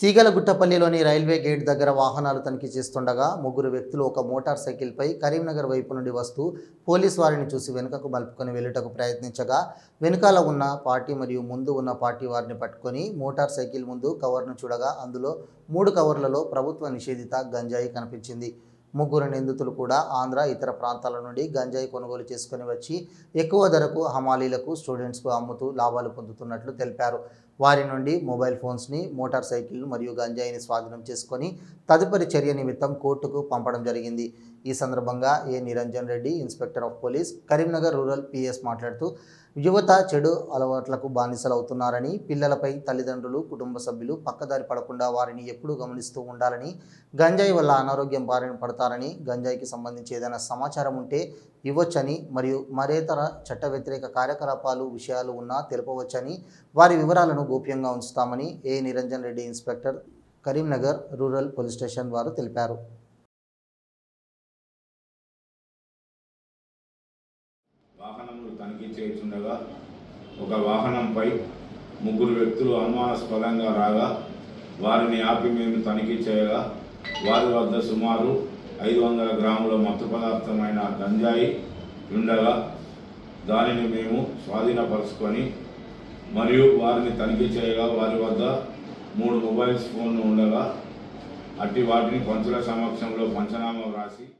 తీగలగుట్టపల్లిలోని railway gate దగ్గర వాహనాలు తనిఖీ చేస్తుండగా ముగ్గురు వ్యక్తులు ఒక మోటార్ సైకిల్పై కరీంనగర్ వైపు నుండి వస్తూ పోలీస్ వారిని చూసి వెనుకకు మలుపుకొని వెళ్ళుటకు ప్రయత్నించగా వెనుకాల ఉన్న పార్టీ మరియు ముందు ఉన్న పార్టీ వారిని పట్టుకొని మోటార్ సైకిల్ ముందు కవర్ను చూడగా అందులో మూడు కవర్లలో ప్రభుత్వ నిషేధిత గంజాయి కనిపించింది. ముగ్గురు నిందితులు కూడా ఆంధ్ర ఇతర ప్రాంతాల నుండి గంజాయి కొనుగోలు చేసుకుని వచ్చి ఎక్కువ ధరకు హమాలీలకు స్టూడెంట్స్కు అమ్ముతూ లాభాలు పొందుతున్నట్లు తెలిపారు. వారి నుండి మొబైల్ ఫోన్స్ని మోటార్ సైకిల్ మరియు గంజాయిని స్వాధీనం చేసుకొని తదుపరి చర్య నిమిత్తం కోర్టుకు పంపడం జరిగింది. ఈ సందర్భంగా A Niranjan Reddy inspector of police Karimnagar rural PS మాట్లాడుతూ యువత చెడు అలవాట్లకు బానిసలవుతున్నారని పిల్లలపై తల్లిదండ్రులు కుటుంబ సభ్యులు పక్కదారి పడకుండా వారిని ఎప్పుడూ గమనిస్తూ ఉండాలని గంజాయి వల్ల అనారోగ్యం బారిన పడతారని గంజాయికి సంబంధించి ఏదైనా సమాచారం ఉంటే ఇవ్వచ్చని మరియు మరేతర చట్ట వ్యతిరేక కార్యకలాపాలు విషయాలు ఉన్నా తెలుపవచ్చని వారి వివరాలను గోప్యంగా ఉంచుతామని A Niranjan Reddy inspector Karimnagar rural police station వారు తెలిపారు. తనిఖీ చేయుచుండగా ఒక వాహనంపై ముగ్గురు వ్యక్తులు అనుమానాస్పదంగా రాగా వారిని ఆపి మేము తనిఖీ చేయగా వారి వద్ద సుమారు ఐదు వందల గ్రాముల మత్తు పదార్థమైన గంజాయి ఉండగా దానిని మేము స్వాధీనపరుచుకొని మరియు వారిని తనిఖీ చేయగా వారి వద్ద మూడు మొబైల్స్ ఫోన్లు ఉండగా అట్టి వాటిని పంచుల సమక్షంలో పంచనామా వ్రాసి